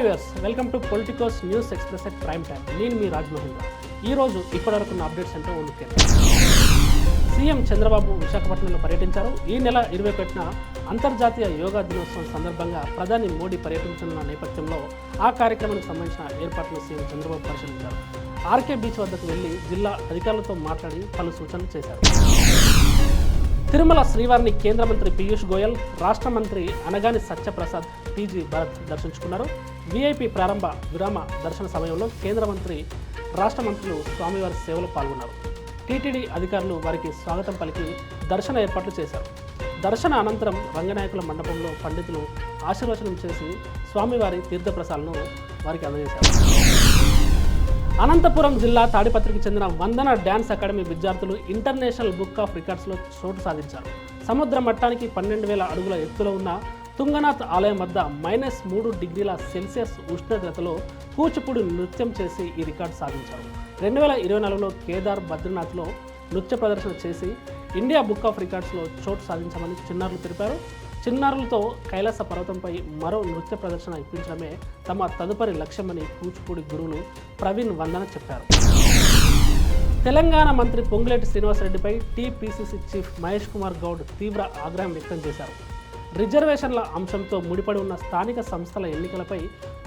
Hi welcome to Politicos news express at prime time నేను మీ రాజమహేంద్ర ఈ రోజు ఇప్పటివరకు ఉన్న అప్డేట్స్ అంటే లుక్ సీఎం చంద్రబాబు విశాఖపట్నంలో పర్యటించారు. ఈ నెల ఇరవై ఒకటిన అంతర్జాతీయ యోగా దినోత్సవం సందర్భంగా ప్రధాని మోడీ పర్యటించనున్న నేపథ్యంలో ఆ కార్యక్రమానికి సంబంధించిన ఏర్పాట్లను సీఎం చంద్రబాబు పరిశీలించారు. ఆర్కే బీచ్ వద్దకు వెళ్ళి జిల్లా అధికారులతో మాట్లాడి పలు సూచనలు చేశారు. తిరుమల శ్రీవారిని కేంద్ర మంత్రి పీయూష్ గోయల్ రాష్ట్ర మంత్రి అనగాని సత్యప్రసాద్ టీజీ భరత్ దర్శించుకున్నారు. వీఐపీ ప్రారంభ విరామ దర్శన సమయంలో కేంద్ర మంత్రి రాష్ట్ర మంత్రులు స్వామివారి సేవలో పాల్గొన్నారు. టీటీడీ అధికారులు వారికి స్వాగతం పలికి దర్శన ఏర్పాట్లు చేశారు. దర్శన అనంతరం రంగనాయకుల మండపంలో పండితులు ఆశీర్వచనం చేసి స్వామివారి తీర్థప్రసాలను వారికి అందజేశారు. అనంతపురం జిల్లా తాడిపత్రికి చెందిన వందన డ్యాన్స్ అకాడమీ విద్యార్థులు ఇంటర్నేషనల్ బుక్ ఆఫ్ రికార్డ్స్లో చోటు సాధించారు. సముద్ర మట్టానికి పన్నెండు వేల అడుగుల ఎత్తులో ఉన్న తుంగనాథ్ ఆలయం వద్ద మైనస్ మూడు డిగ్రీల సెల్సియస్ ఉష్ణోగ్రతలో కూచిపూడి నృత్యం చేసి ఈ రికార్డు సాధించారు. రెండు వేల ఇరవై నాలుగులో కేదార్ బద్రీనాథ్లో నృత్య ప్రదర్శన చేసి ఇండియా బుక్ ఆఫ్ రికార్డ్స్లో చోటు సాధించామని చిన్నారులు తెలిపారు. చిన్నారులతో కైలాస పర్వతంపై మరో నృత్య ప్రదర్శన ఇప్పించడమే తమ తదుపరి లక్ష్యమని కూచిపూడి గురువులు ప్రవీణ్ వందన చెప్పారు. తెలంగాణ మంత్రి పొంగులేటి శ్రీనివాసరెడ్డిపై టీపీసీసీ చీఫ్ మహేష్ కుమార్ గౌడ్ తీవ్ర ఆగ్రహం వ్యక్తం చేశారు. రిజర్వేషన్ల అంశంతో ముడిపడి ఉన్న స్థానిక సంస్థల ఎన్నికలపై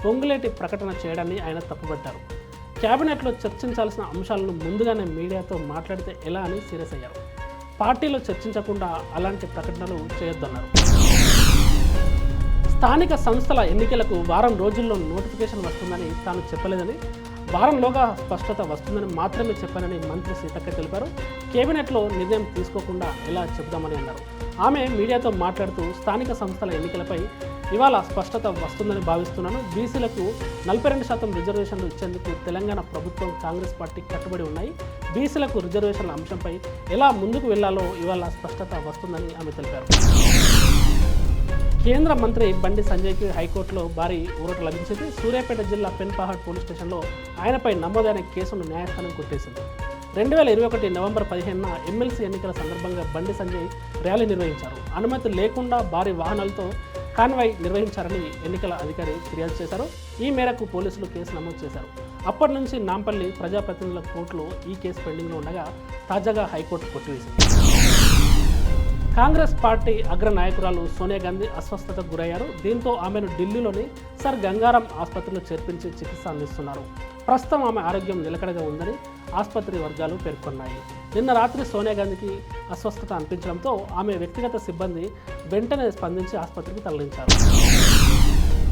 పొంగులేటి ప్రకటన చేయడాన్ని ఆయన తప్పుపట్టారు. కేబినెట్లో చర్చించాల్సిన అంశాలను ముందుగానే మీడియాతో మాట్లాడితే ఎలా అని సీరియస్ అయ్యారు. పార్టీలో చర్చించకుండా అలాంటి ప్రకటనలు చేయొద్దన్నారు. స్థానిక సంస్థల ఎన్నికలకు వారం రోజుల్లో నోటిఫికేషన్ వస్తుందని తాను చెప్పలేదని వారంలోగా స్పష్టత వస్తుందని మాత్రమే చెప్పానని మంత్రి సీతక్క తెలిపారు. కేబినెట్లో నిర్ణయం తీసుకోకుండా ఇలా చెబుదామని అన్నారు. ఆమె మీడియాతో మాట్లాడుతూ స్థానిక సంస్థల ఎన్నికలపై ఇవాళ స్పష్టత వస్తుందని భావిస్తున్నాను. బీసీలకు నలభై రెండు శాతం రిజర్వేషన్లు ఇచ్చేందుకు తెలంగాణ ప్రభుత్వం కాంగ్రెస్ పార్టీ కట్టుబడి ఉన్నాయి. బీసీలకు రిజర్వేషన్ల అంశంపై ఎలా ముందుకు వెళ్ళాలో ఇవాళ స్పష్టత వస్తుందని ఆమె తెలిపారు. కేంద్ర మంత్రి బండి సంజయ్కి హైకోర్టులో భారీ ఊరట లభించింది. సూర్యాపేట జిల్లా పెన్పహాడ్ పోలీస్ స్టేషన్లో ఆయనపై నమోదైన కేసును న్యాయస్థానం కొట్టేసింది. రెండు వేల ఇరవై ఒకటి నవంబర్ పదిహేనున ఎమ్మెల్సీ ఎన్నికల సందర్భంగా బండి సంజయ్ ర్యాలీ నిర్వహించారు. అనుమతి లేకుండా భారీ వాహనాలతో కాన్వాయ్ నిర్వహించారని ఎన్నికల అధికారి ఫిర్యాదు చేశారు. ఈ మేరకు పోలీసులు కేసు నమోదు చేశారు. అప్పటి నుంచి నాంపల్లి ప్రజాప్రతినిధుల కోర్టులో ఈ కేసు పెండింగ్లో ఉండగా తాజాగా హైకోర్టు కొట్టివేసింది. కాంగ్రెస్ పార్టీ అగ్ర నాయకురాలు సోనియా గాంధీ అస్వస్థతకు గురయ్యారు. దీంతో ఆమెను ఢిల్లీలోని సర్ గంగారాం ఆసుపత్రిలో చేర్పించి చికిత్స అందిస్తున్నారు. ప్రస్తుతం ఆమె ఆరోగ్యం నిలకడగా ఉందని ఆసుపత్రి వర్గాలు పేర్కొన్నాయి. నిన్న రాత్రి సోనియా గాంధీకి అస్వస్థత అనిపించడంతో ఆమె వ్యక్తిగత సిబ్బంది వెంటనే స్పందించి ఆసుపత్రికి తరలించారు.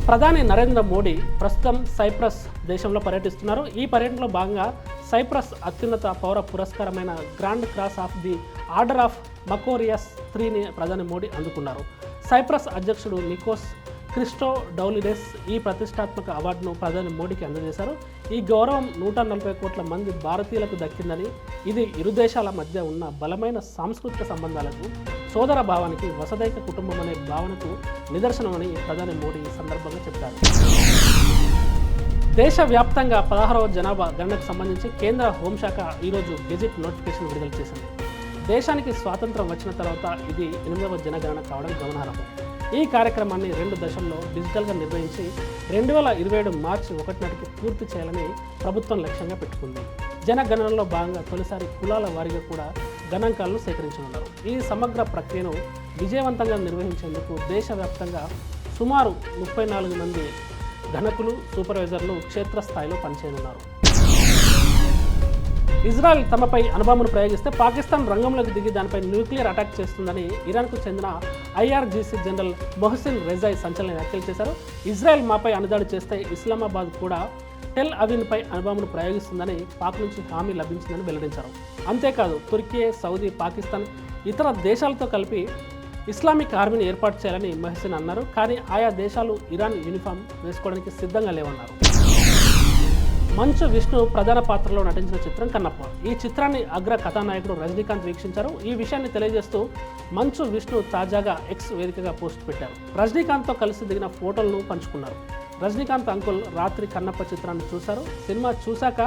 ప్రధాని నరేంద్ర మోడీ ప్రస్తుతం సైప్రస్ దేశంలో పర్యటిస్తున్నారు. ఈ పర్యటనలో భాగంగా సైప్రస్ అత్యున్నత పౌర పురస్కారమైన grand cross of the order of Makarios త్రీని ప్రధాని మోడీ అందుకున్నారు. సైప్రస్ అధ్యక్షుడు నికోస్ క్రిస్టో డౌలిడెస్ ఈ ప్రతిష్టాత్మక అవార్డును ప్రధాని మోడీకి అందజేశారు. ఈ గౌరవం నూట నలభై కోట్ల మంది భారతీయులకు దక్కిందని ఇది ఇరు దేశాల మధ్య ఉన్న బలమైన సాంస్కృతిక సంబంధాలకు సోదర భావానికి వసదైక కుటుంబం అనే భావనకు నిదర్శనమని ప్రధాని మోడీ ఈ సందర్భంగా చెప్పారు. దేశవ్యాప్తంగా పదహారవ జనాభా గణనకు సంబంధించి కేంద్ర హోంశాఖ ఈరోజు గెజిట్ నోటిఫికేషన్ విడుదల చేసింది. దేశానికి స్వాతంత్రం వచ్చిన తర్వాత ఇది ఎనిమిదవ జనగణన కావడం గమనార్హం. ఈ కార్యక్రమాన్ని రెండు దశల్లో డిజిటల్గా నిర్వహించి రెండు వేల ఇరవై ఏడు మార్చి ఒకటి నాటికి పూర్తి చేయాలని ప్రభుత్వం లక్ష్యంగా పెట్టుకుంది. జనగణనలో భాగంగా తొలిసారి కులాల వారీగా కూడా గణాంకాలను సేకరించనున్నారు. ఈ సమగ్ర ప్రక్రియను విజయవంతంగా నిర్వహించేందుకు దేశవ్యాప్తంగా సుమారు ముప్పై నాలుగు మంది గణకులు సూపర్వైజర్లు క్షేత్రస్థాయిలో పనిచేయనున్నారు. ఇజ్రాయెల్ తమపై అనుభవమును ప్రయోగిస్తే పాకిస్తాన్ రంగంలోకి దిగి దానిపై న్యూక్లియర్ అటాక్ చేస్తుందని ఇరాన్కు చెందిన ఐఆర్జీసీ జనరల్ మొహసిన్ రెజాయ్ సంచలన వ్యాఖ్యలు చేశారు. ఇజ్రాయెల్ మాపై అనుదాడి చేస్తే ఇస్లామాబాద్ కూడా టెల్ అవీన్పై అనుభవమును ప్రయోగిస్తుందని పాక్ నుంచి హామీ లభించిందని వెల్లడించారు. అంతేకాదు తుర్కీ సౌదీ పాకిస్తాన్ ఇతర దేశాలతో కలిపి ఇస్లామిక్ ఆర్మీని ఏర్పాటు చేయాలని మహసిన్ అన్నారు. కానీ ఆయా దేశాలు ఇరాన్ యూనిఫామ్ వేసుకోవడానికి సిద్ధంగా లేవన్నారు. మంచు విష్ణు ప్రధాన పాత్రలో నటించిన చిత్రం కన్నప్ప. ఈ చిత్రాన్ని అగ్ర కథానాయకుడు రజనీకాంత్ వీక్షించారు. ఈ విషయాన్ని తెలియజేస్తూ మంచు విష్ణు తాజాగా ఎక్స్ వేదికగా పోస్ట్ పెట్టారు. రజనీకాంత్తో కలిసి దిగిన ఫోటోలను పంచుకున్నారు. రజనీకాంత్ అంకుల్ రాత్రి కన్నప్ప చిత్రాన్ని చూశారు. సినిమా చూశాక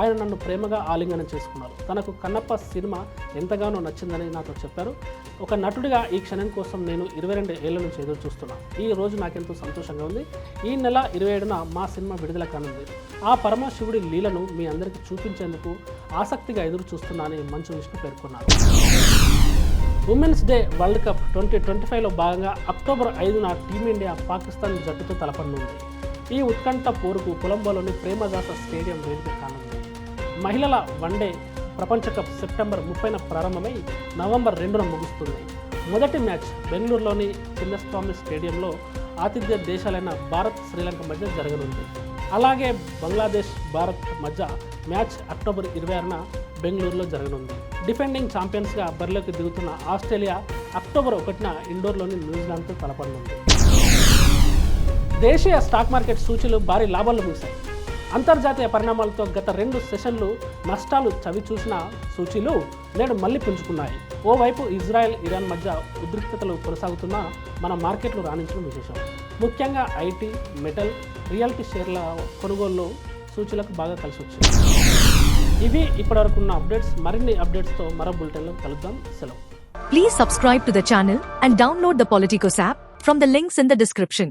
ఆయన నన్ను ప్రేమగా ఆలింగనం చేసుకున్నారు. తనకు కన్నప్ప సినిమా ఎంతగానో నచ్చిందని నాతో చెప్పారు. ఒక నటుడిగా ఈ క్షణం కోసం నేను ఇరవై రెండు ఏళ్ళ నుంచి ఎదురు చూస్తున్నాను ఈ రోజు నాకెంతో సంతోషంగా ఉంది. ఈ నెల ఇరవై ఏడున మా సినిమా విడుదల కానుంది. ఆ పరమశివుడి లీలను మీ అందరికీ చూపించేందుకు ఆసక్తిగా ఎదురు చూస్తున్నానని మంచు విష్ణు పేర్కొన్నారు. Women's day world cup twenty twenty ఫైవ్లో భాగంగా అక్టోబర్ ఐదున టీమిండియా పాకిస్తాన్ జట్టుతో తలపడనుంది ఈ ఉత్కంఠ పోరుకు కొలంబోలోని ప్రేమదాస స్టేడియం వేదిక కానుంది. మహిళల వన్డే ప్రపంచ కప్ సెప్టెంబర్ ముప్పైన ప్రారంభమై నవంబర్ రెండున ముగుస్తుంది. మొదటి మ్యాచ్ బెంగళూరులోని చిన్నస్వామి స్టేడియంలో ఆతిథ్య దేశాలైన భారత్ శ్రీలంక మధ్య జరగనుంది. అలాగే బంగ్లాదేశ్ భారత్ మధ్య మ్యాచ్ అక్టోబర్ ఇరవై ఆరున బెంగళూరులో జరగనుంది. డిఫెండింగ్ ఛాంపియన్స్గా బరిలోకి దిగుతున్న ఆస్ట్రేలియా అక్టోబర్ ఒకటిన ఇండోర్లోని న్యూజిలాండ్తో తలపడనుంది దేశీయ స్టాక్ మార్కెట్ సూచీలు భారీ లాభాలు ముగిశాయి అంతర్జాతీయ పరిణామాలతో గత రెండు సెషన్లు నష్టాలు చవిచూసిన సూచీలు నేడు మళ్ళీ పుంజుకున్నాయి. ఓవైపు ఇజ్రాయెల్ ఇరాన్ మధ్య ఉద్రిక్తతలు కొనసాగుతున్నా మన మార్కెట్లు రాణించడం విశేషం. ముఖ్యంగా ఐటీ మెటల్ రియాలిటీ షేర్ల కొనుగోలు సూచీలకు బాగా కలిసి వచ్చింది ఇవి ఇప్పటివరకు ఉన్న అప్డేట్స్ మరిన్ని అప్డేట్స్తో మరో బులెటిన్లో కలుద్దాం సెలవు Please subscribe to the channel and download the Politicos app from the links in the description.